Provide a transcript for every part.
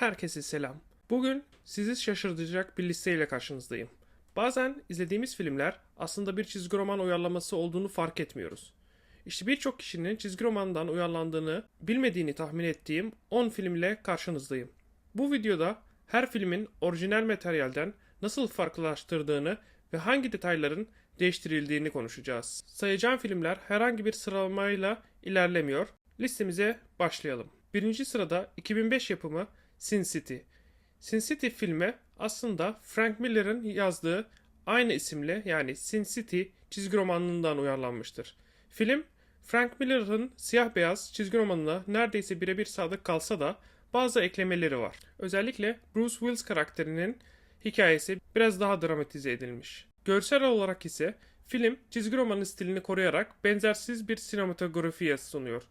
Herkese selam. Bugün sizi şaşırtacak bir listeyle karşınızdayım. Bazen izlediğimiz filmler aslında bir çizgi roman uyarlaması olduğunu fark etmiyoruz. İşte birçok kişinin çizgi romandan uyarlandığını bilmediğini tahmin ettiğim 10 film ile karşınızdayım. Bu videoda her filmin orijinal materyalden nasıl farklılaştırdığını ve hangi detayların değiştirildiğini konuşacağız. Sayacağım filmler herhangi bir sıralamayla ilerlemiyor. Listemize başlayalım. Birinci sırada 2005 yapımı Sin City. Sin City filmi aslında Frank Miller'ın yazdığı aynı isimle yani Sin City çizgi romanından uyarlanmıştır. Film Frank Miller'ın siyah beyaz çizgi romanına neredeyse birebir sadık kalsa da bazı eklemeleri var. Özellikle Bruce Willis karakterinin hikayesi biraz daha dramatize edilmiş. Görsel olarak ise film çizgi romanın stilini koruyarak benzersiz bir sinematografiye sunuyor.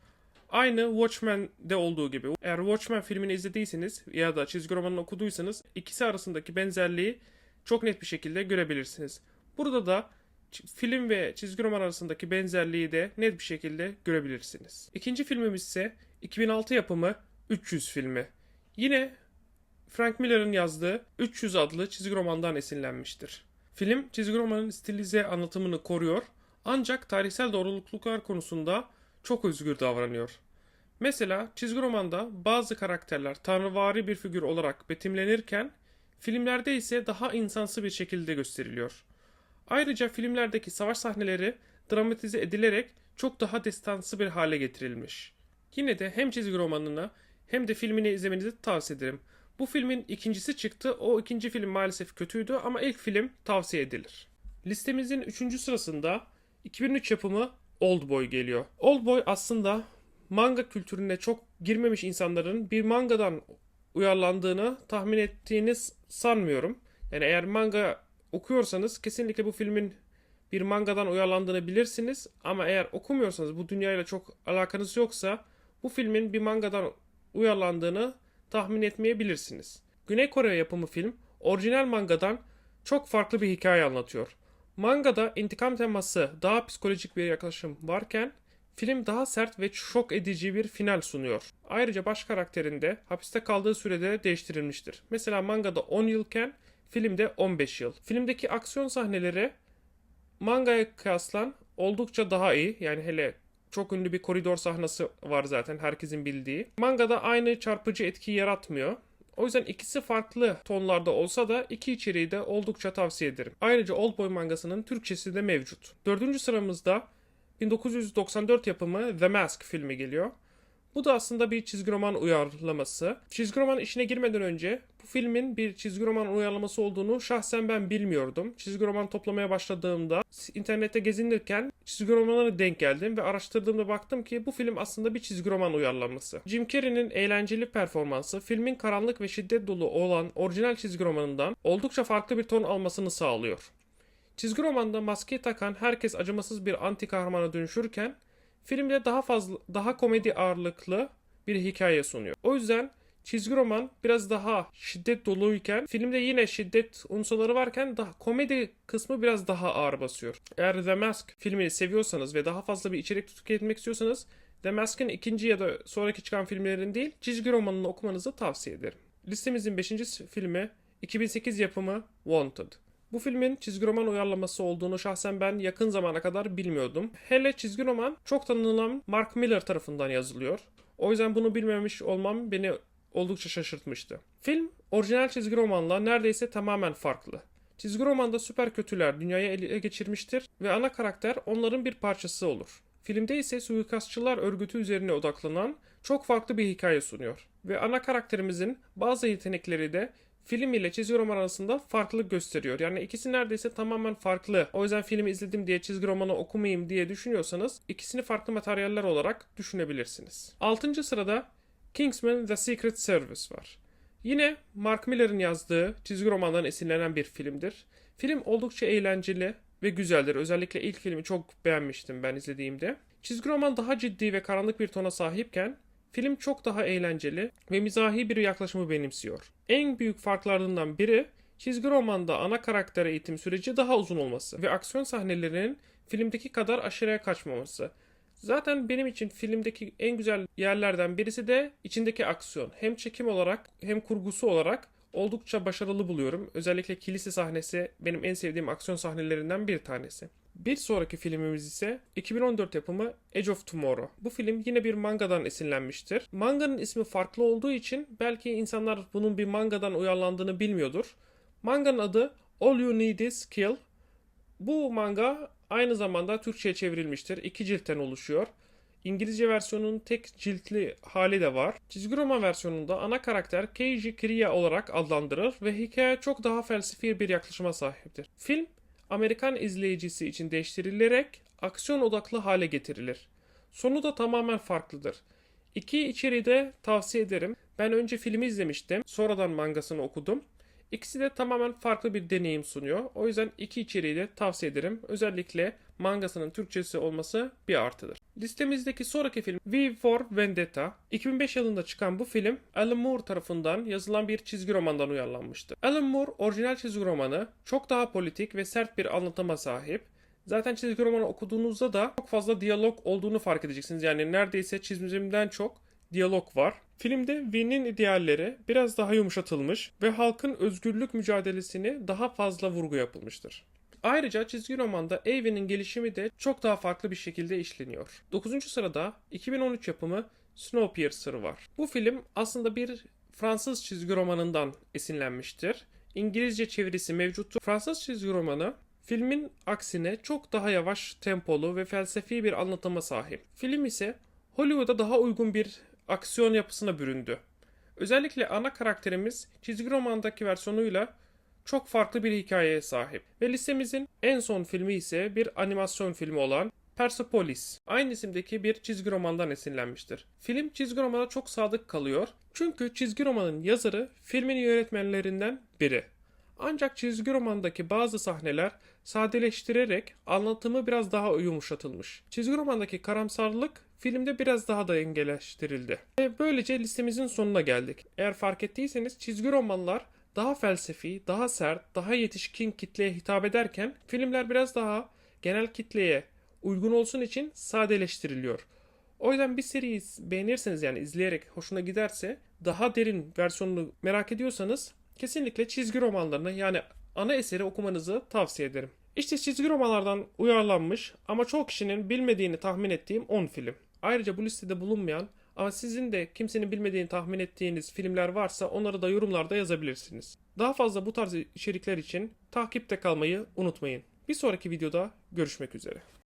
Aynı Watchmen'de olduğu gibi. Eğer Watchmen filmini izlediyseniz ya da çizgi romanını okuduysanız ikisi arasındaki benzerliği çok net bir şekilde görebilirsiniz. Burada da film ve çizgi roman arasındaki benzerliği de net bir şekilde görebilirsiniz. İkinci filmimiz ise 2006 yapımı 300 filmi. Yine Frank Miller'ın yazdığı 300 adlı çizgi romandan esinlenmiştir. Film çizgi romanın stilize anlatımını koruyor ancak tarihsel doğruluklar konusunda çok özgür davranıyor. Mesela çizgi romanda bazı karakterler tanrıvari bir figür olarak betimlenirken filmlerde ise daha insansı bir şekilde gösteriliyor. Ayrıca filmlerdeki savaş sahneleri dramatize edilerek çok daha destansı bir hale getirilmiş. Yine de hem çizgi romanını hem de filmini izlemenizi tavsiye ederim. Bu filmin ikincisi çıktı. O ikinci film maalesef kötüydü ama ilk film tavsiye edilir. Listemizin üçüncü sırasında 2003 yapımı Oldboy geliyor. Oldboy aslında manga kültürüne çok girmemiş insanların bir mangadan uyarlandığını tahmin ettiğiniz sanmıyorum. Yani eğer manga okuyorsanız kesinlikle bu filmin bir mangadan uyarlandığını bilirsiniz. Ama eğer okumuyorsanız bu dünyayla çok alakanız yoksa bu filmin bir mangadan uyarlandığını tahmin etmeyebilirsiniz. Güney Kore yapımı film orijinal mangadan çok farklı bir hikaye anlatıyor. Mangada intikam teması daha psikolojik bir yaklaşım varken film daha sert ve şok edici bir final sunuyor. Ayrıca baş karakterinde hapiste kaldığı sürede değiştirilmiştir. Mesela mangada 10 yılken filmde 15 yıl. Filmdeki aksiyon sahneleri mangaya kıyaslan oldukça daha iyi. Yani hele çok ünlü bir koridor sahnesi var zaten herkesin bildiği. Mangada aynı çarpıcı etki yaratmıyor. O yüzden ikisi farklı tonlarda olsa da iki içeriği de oldukça tavsiye ederim. Ayrıca Oldboy mangasının Türkçesi de mevcut. Dördüncü sıramızda 1994 yapımı The Mask filmi geliyor. Bu da aslında bir çizgi roman uyarlaması. Çizgi roman işine girmeden önce bu filmin bir çizgi roman uyarlaması olduğunu şahsen ben bilmiyordum. Çizgi roman toplamaya başladığımda internette gezinirken çizgi romanlara denk geldim ve araştırdığımda baktım ki bu film aslında bir çizgi roman uyarlaması. Jim Carrey'nin eğlenceli performansı filmin karanlık ve şiddet dolu olan orijinal çizgi romanından oldukça farklı bir ton almasını sağlıyor. Çizgi romanda maske takan herkes acımasız bir anti kahramana dönüşürken filmde daha fazla daha komedi ağırlıklı bir hikaye sunuyor. O yüzden çizgi roman biraz daha şiddet doluyken filmde yine şiddet unsurları varken daha komedi kısmı biraz daha ağır basıyor. Eğer The Mask filmini seviyorsanız ve daha fazla bir içerik tüketmek istiyorsanız The Mask'ın ikinci ya da sonraki çıkan filmlerin değil çizgi romanını okumanızı tavsiye ederim. Listemizin 5. filmi 2008 yapımı Wanted. Bu filmin çizgi roman uyarlaması olduğunu şahsen ben yakın zamana kadar bilmiyordum. Hele çizgi roman çok tanınan Mark Miller tarafından yazılıyor. O yüzden bunu bilmemiş olmam beni oldukça şaşırtmıştı. Film orijinal çizgi romanla neredeyse tamamen farklı. Çizgi romanda süper kötüler dünyayı ele geçirmiştir ve ana karakter onların bir parçası olur. Filmde ise suikastçılar örgütü üzerine odaklanan çok farklı bir hikaye sunuyor. Ve ana karakterimizin bazı yetenekleri de film ile çizgi roman arasında farklılık gösteriyor. Yani ikisi neredeyse tamamen farklı. O yüzden filmi izledim diye çizgi romanı okumayayım diye düşünüyorsanız ikisini farklı materyaller olarak düşünebilirsiniz. 6. sırada Kingsman The Secret Service var. Yine Mark Miller'ın yazdığı çizgi romandan esinlenen bir filmdir. Film oldukça eğlenceli ve güzeldir. Özellikle ilk filmi çok beğenmiştim ben izlediğimde. Çizgi roman daha ciddi ve karanlık bir tona sahipken film çok daha eğlenceli ve mizahi bir yaklaşımı benimsiyor. En büyük farklarından biri çizgi romanda ana karakter eğitim süreci daha uzun olması ve aksiyon sahnelerinin filmdeki kadar aşırıya kaçmaması. Zaten benim için filmdeki en güzel yerlerden birisi de içindeki aksiyon. Hem çekim olarak hem kurgusu olarak oldukça başarılı buluyorum. Özellikle kilise sahnesi benim en sevdiğim aksiyon sahnelerinden bir tanesi. Bir sonraki filmimiz ise 2014 yapımı Edge of Tomorrow. Bu film yine bir mangadan esinlenmiştir. Manganın ismi farklı olduğu için belki insanlar bunun bir mangadan uyarlandığını bilmiyordur. Manganın adı All You Need Is Kill. Bu manga aynı zamanda Türkçe'ye çevrilmiştir. İki ciltten oluşuyor. İngilizce versiyonunun tek ciltli hali de var. Çizgi roman versiyonunda ana karakter Keiji Kiriya olarak adlandırır ve hikaye çok daha felsefi bir yaklaşıma sahiptir. Film Amerikan izleyicisi için değiştirilerek aksiyon odaklı hale getirilir. Sonu da tamamen farklıdır. İki içeriği de tavsiye ederim. Ben önce filmi izlemiştim. Sonradan mangasını okudum. İkisi de tamamen farklı bir deneyim sunuyor. O yüzden iki içeriği de tavsiye ederim. Özellikle mangasının Türkçesi olması bir artıdır. Listemizdeki sonraki film V for Vendetta. 2005 yılında çıkan bu film Alan Moore tarafından yazılan bir çizgi romandan uyarlanmıştı. Alan Moore orijinal çizgi romanı çok daha politik ve sert bir anlatıma sahip. Zaten çizgi romanı okuduğunuzda da çok fazla diyalog olduğunu fark edeceksiniz. Yani neredeyse çizimden çok diyalog var. Filmde Vin'in idealleri biraz daha yumuşatılmış ve halkın özgürlük mücadelesini daha fazla vurgu yapılmıştır. Ayrıca çizgi romanda Evi'nin gelişimi de çok daha farklı bir şekilde işleniyor. 9. sırada 2013 yapımı Snowpiercer var. Bu film aslında bir Fransız çizgi romanından esinlenmiştir. İngilizce çevirisi mevcuttur. Fransız çizgi romanı filmin aksine çok daha yavaş tempolu ve felsefi bir anlatıma sahip. Film ise Hollywood'a daha uygun bir aksiyon yapısına büründü. Özellikle ana karakterimiz çizgi romandaki versiyonuyla çok farklı bir hikayeye sahip. Ve listemizin en son filmi ise bir animasyon filmi olan Persepolis. Aynı isimdeki bir çizgi romandan esinlenmiştir. Film çizgi romana çok sadık kalıyor. Çünkü çizgi romanın yazarı filmin yönetmenlerinden biri. Ancak çizgi romandaki bazı sahneler sadeleştirerek anlatımı biraz daha yumuşatılmış. Çizgi romandaki karamsarlık filmde biraz daha da dengeleştirildi. Ve böylece listemizin sonuna geldik. Eğer fark ettiyseniz çizgi romanlar daha felsefi, daha sert, daha yetişkin kitleye hitap ederken filmler biraz daha genel kitleye uygun olsun için sadeleştiriliyor. O yüzden bir seriyi beğenirseniz yani izleyerek hoşuna giderse daha derin versiyonunu merak ediyorsanız kesinlikle çizgi romanlarını yani ana eseri okumanızı tavsiye ederim. İşte çizgi romanlardan uyarlanmış ama çok kişinin bilmediğini tahmin ettiğim 10 film. Ayrıca bu listede bulunmayan ama sizin de kimsenin bilmediğini tahmin ettiğiniz filmler varsa onları da yorumlarda yazabilirsiniz. Daha fazla bu tarz içerikler için takipte kalmayı unutmayın. Bir sonraki videoda görüşmek üzere.